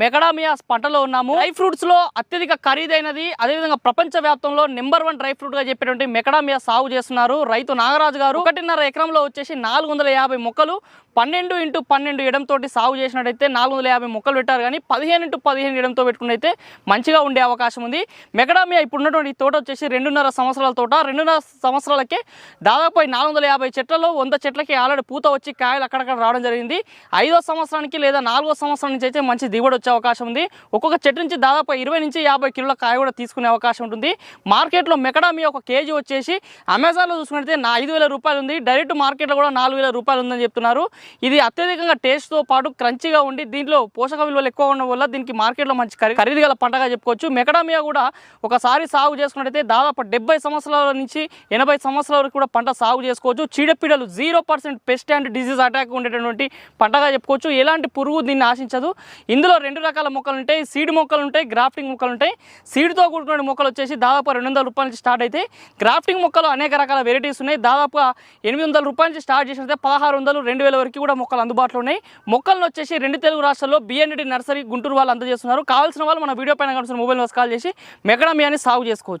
మెగడామియాస్ పంటలో ఉన్నాము. డ్రై ఫ్రూట్స్లో అత్యధిక ఖరీదైనది అదేవిధంగా ప్రపంచ వ్యాప్తంలో నెంబర్ వన్ డ్రై ఫ్రూట్గా చెప్పేటువంటి మెకడామియా సాగు చేస్తున్నారు రైతు నాగరాజు గారు. ఒకటిన్నర ఎకరంలో వచ్చేసి నాలుగు వందల యాభై మొక్కలు పన్నెండు ఇంటూ పన్నెండు ఎడంతోటి సాగు చేసినట్టయితే నాలుగు వందల యాభై మొక్కలు పెట్టారు. కానీ పదిహేను ఇంటూ పదిహేను ఎడంతో పెట్టుకున్నైతే మంచిగా ఉండే అవకాశం ఉంది. మెకడామియా ఇప్పుడు ఉన్నటువంటి తోట వచ్చేసి రెండున్నర సంవత్సరాల తోట. రెండున్నర సంవత్సరాలకే దాదాపు నాలుగు వందల యాభై చెట్లలో వంద చెట్లకి ఆల్రెడీ పూత వచ్చి కాయలు అక్కడక్కడ రావడం జరిగింది. ఐదో సంవత్సరానికి లేదా నాలుగో సంవత్సరం నుంచి అయితే మంచి దిగుబడి వచ్చే అవకాశం ఉంది. ఒక్కొక్క చెట్టు నుంచి దాదాపు ఇరవై నుంచి యాభై కిలోల కాయ కూడా తీసుకునే అవకాశం ఉంటుంది. మార్కెట్లో మెకడామియా ఒక కేజీ వచ్చేసి అమెజాన్లో చూసుకుంటే నా ఐదు వేల రూపాయలు ఉంది. డైరెక్ట్ మార్కెట్లో కూడా నాలుగు వేల రూపాయలు ఉందని చెప్తున్నారు. ఇది అత్యధికంగా టేస్ట్తో పాటు క్రంచిగా ఉండి దీంట్లో పోషక విలువలు ఎక్కువ ఉండడం వల్ల దీనికి మార్కెట్లో మంచి ఖరీ ఖరీదు గల పంటగా చెప్పుకోవచ్చు. మెకడామియా కూడా ఒకసారి సాగు చేసుకున్నట్టయితే దాదాపు డెబ్బై సంవత్సరాల నుంచి ఎనభై సంవత్సరాల వరకు కూడా పంట సాగు చేసుకోవచ్చు. చీడపీడలు zero percent pest and disease attack ఉండేటటువంటి పంటగా చెప్పుకోవచ్చు. ఎలాంటి పురుగు దీన్ని ఆశించదు. ఇందులో రెండు రకాల మొక్కలు ఉంటాయి. సీడ్ మొక్కలు ఉంటాయి గ్రాఫ్టింగ్ మొక్కలు ఉంటాయి. సీడ్తో కూడుకున్న మొక్కలు వచ్చేసి దాదాపు రెండు వందల రూపాయల నుంచి స్టార్ట్ అయితే గ్రాఫ్టింగ్ మొక్కలు అనేక రకాల వెరైటీస్ ఉన్నాయి. దాదాపుగా ఎనిమిది వందల రూపాయల నుంచి స్టార్ట్ చేసినట్టే పదహారు వందలు రెండు వేల వరకు కూడా మొక్కలు అందుబాటులో ఉన్నాయి. మొక్కలను వచ్చేసి రెండు తెలుగు రాష్ట్రాల్లో బిఎన్డి నర్సరీ గుంటూరు వాళ్ళు అందజేస్తున్నారు. కావాల్సిన వాళ్ళు మన వీడియో పైన కనిపిస్తున్న మొబైల్ కాల్ చేసి మెకడమియాని సాగు చేసుకోవచ్చు.